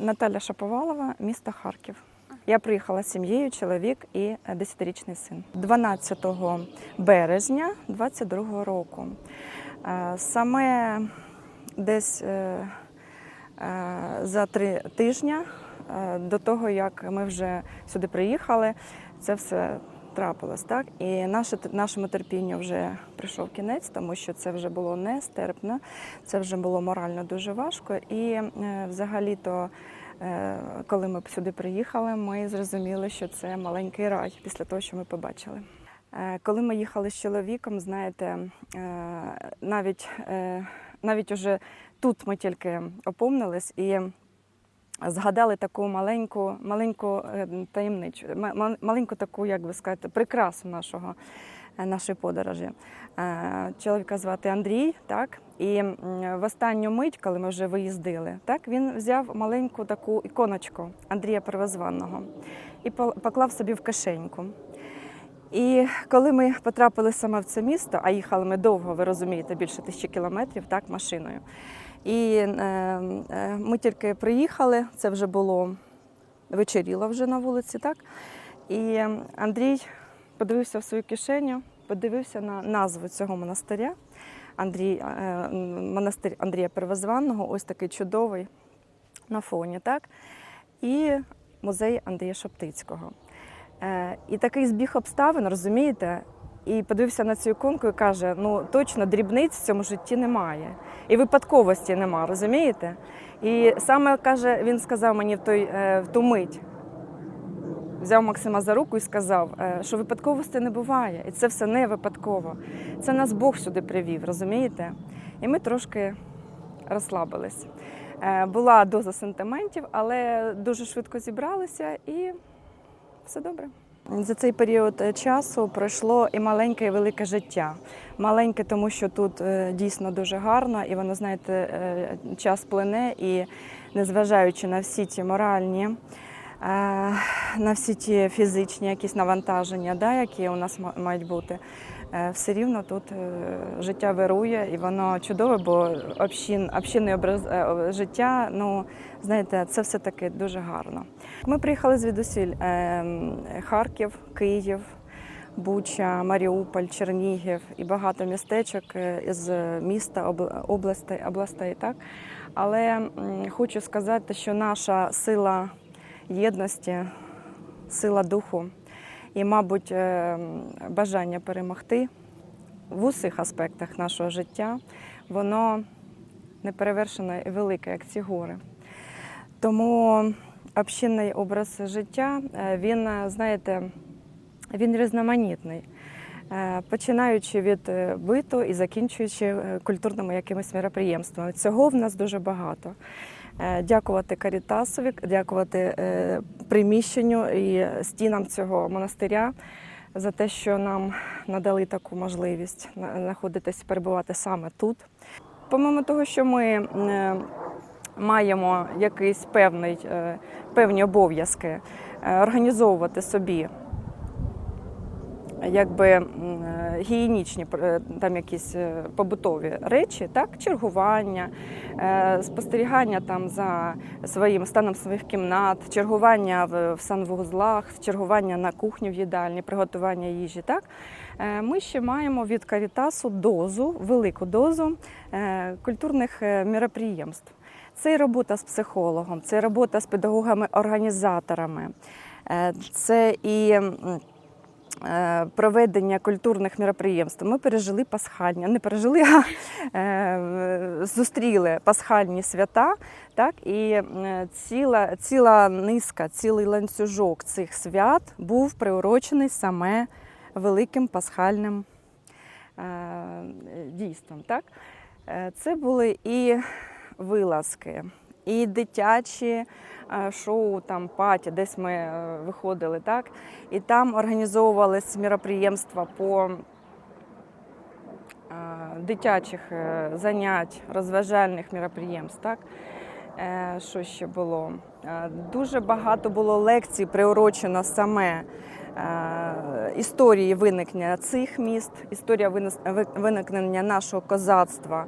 Наталя Шаповалова, місто Харків. Я приїхала з сім'єю, чоловік і е, 10-річний син. 12 березня 22 року. Е, Саме десь е, е, за три тижні е, до того, як ми вже сюди приїхали, це все трапилось. Так? І наше, нашому терпінню вже прийшов кінець, тому що це вже було нестерпно, це вже було морально дуже важко. І е, взагалі-то, е, коли ми сюди приїхали, ми зрозуміли, що це маленький рай після того, що ми побачили. Е, Коли ми їхали з чоловіком, знаєте, навіть, навіть уже тут ми тільки опомнились і згадали таку маленьку, маленьку е, таємничу, ма- ма- маленьку таку, як би сказати, прикрасу нашого, е, нашої подорожі. Е, Чоловіка звати Андрій, так? І в останню мить, коли ми вже виїздили, так, він взяв маленьку таку іконочку Андрія Первозванного і поклав собі в кишеньку. І коли ми потрапили саме в це місто, а їхали ми довго, ви розумієте, більше тисячі кілометрів, так, машиною. І е, е, ми тільки приїхали, це вже було вечеріло вже на вулиці, так? І Андрій подивився в свою кишеню, подивився на назву цього монастиря. Андрій, е, монастир Андрія Первозванного, ось такий чудовий на фоні, так? І музей Андрія Шептицького. Е, І такий збіг обставин, розумієте? І подивився на цю іконку і каже: ну точно дрібниць в цьому житті немає. І випадковості нема, розумієте? І саме каже, він сказав мені в той е, в ту мить, взяв Максима за руку і сказав, е, що випадковості не буває, і це все не випадково. Це нас Бог сюди привів, розумієте? І ми трошки розслабились. Е, Була доза сентиментів, але дуже швидко зібралися і все добре. За цей період е, часу пройшло і маленьке, і велике життя. Маленьке, тому що тут е, дійсно дуже гарно, і воно, знаєте, е, час плине, і незважаючи на всі ті моральні, на всі ті фізичні якісь навантаження, да, які у нас мають бути, е, все рівно тут е, життя вирує, і воно чудове, бо общин, общинний образ е, життя, ну знаєте, це все таки дуже гарно. Ми приїхали звідусіль е, Харків, Київ, Буча, Маріуполь, Чернігів і багато містечок із міста, обл- областей, областей. Так? Але хочу сказати, що наша сила єдності, сила духу і, мабуть, е, бажання перемогти в усіх аспектах нашого життя, воно неперевершене і велике, як ці гори. Тому общинний образ життя, е, він, е, знаєте, він різноманітний. Починаючи від биту і закінчуючи культурними якимись мероприємствами. Цього в нас дуже багато. Е, Дякувати Карітасові, дякувати е, приміщенню і стінам цього монастиря за те, що нам надали таку можливість на- знаходитись, перебувати саме тут. Помимо того, що ми е, маємо якийсь певний, певні обов'язки організовувати собі якби е, гігієнічні е, там якісь е, побутові речі, так, чергування, спостерігання там за своїм станом своїх кімнат, чергування в, санвузлах, чергування на кухні в їдальні, приготування їжі. Так, ми ще маємо від Карітасу дозу, велику дозу культурних мероприємств. Це і робота з психологом, це робота з педагогами-організаторами, це і проведення культурних мероприємств. Ми пережили пасхальні, не пережили, а е, зустріли пасхальні свята. Так, і е, ціла, ціла низка, цілий ланцюжок цих свят був приурочений саме великим пасхальним е, дійством. Так? Е, Це були і вилазки, і дитячі е, шоу, там паті, десь ми е, виходили, так? і там організовувались мероприємства по е, дитячих занять, розважальних мероприємств. Так? Що ще було? Дуже багато було лекцій, приурочено саме історії виникнення цих міст, історія виникнення нашого козацтва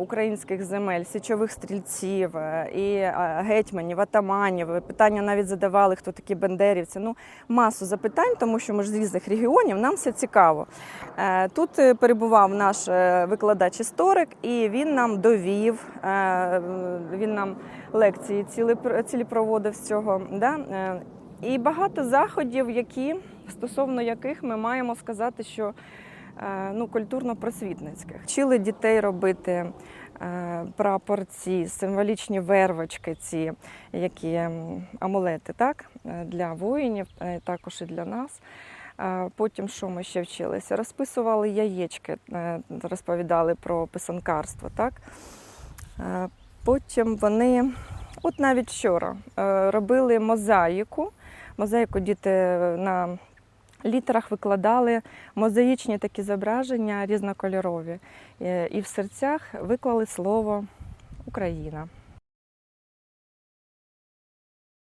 українських земель, січових стрільців е, і е, гетьманів, атаманів. Питання навіть задавали, хто такі бендерівці. Ну, масу запитань, тому що ми ж з різних регіонів, нам все цікаво. Е, Тут е, перебував наш е, викладач-історик, і він нам довів, е, він нам лекції цілі, цілі проводив з цього. Да? Е, І багато заходів, які, стосовно яких ми маємо сказати, що е, ну, культурно-просвітницьких. Вчили дітей робити е, прапорці, символічні вервочки, ці які амулети, так? е, для воїнів, е, також і для нас. Е, Потім що ми ще вчилися? Розписували яєчки, е, розповідали про писанкарство. Так? Е, Потім вони, от навіть вчора, е, робили мозаїку. Мозаїку діти на літерах викладали мозаїчні такі зображення різнокольорові. Е, І в серцях виклали слово Україна.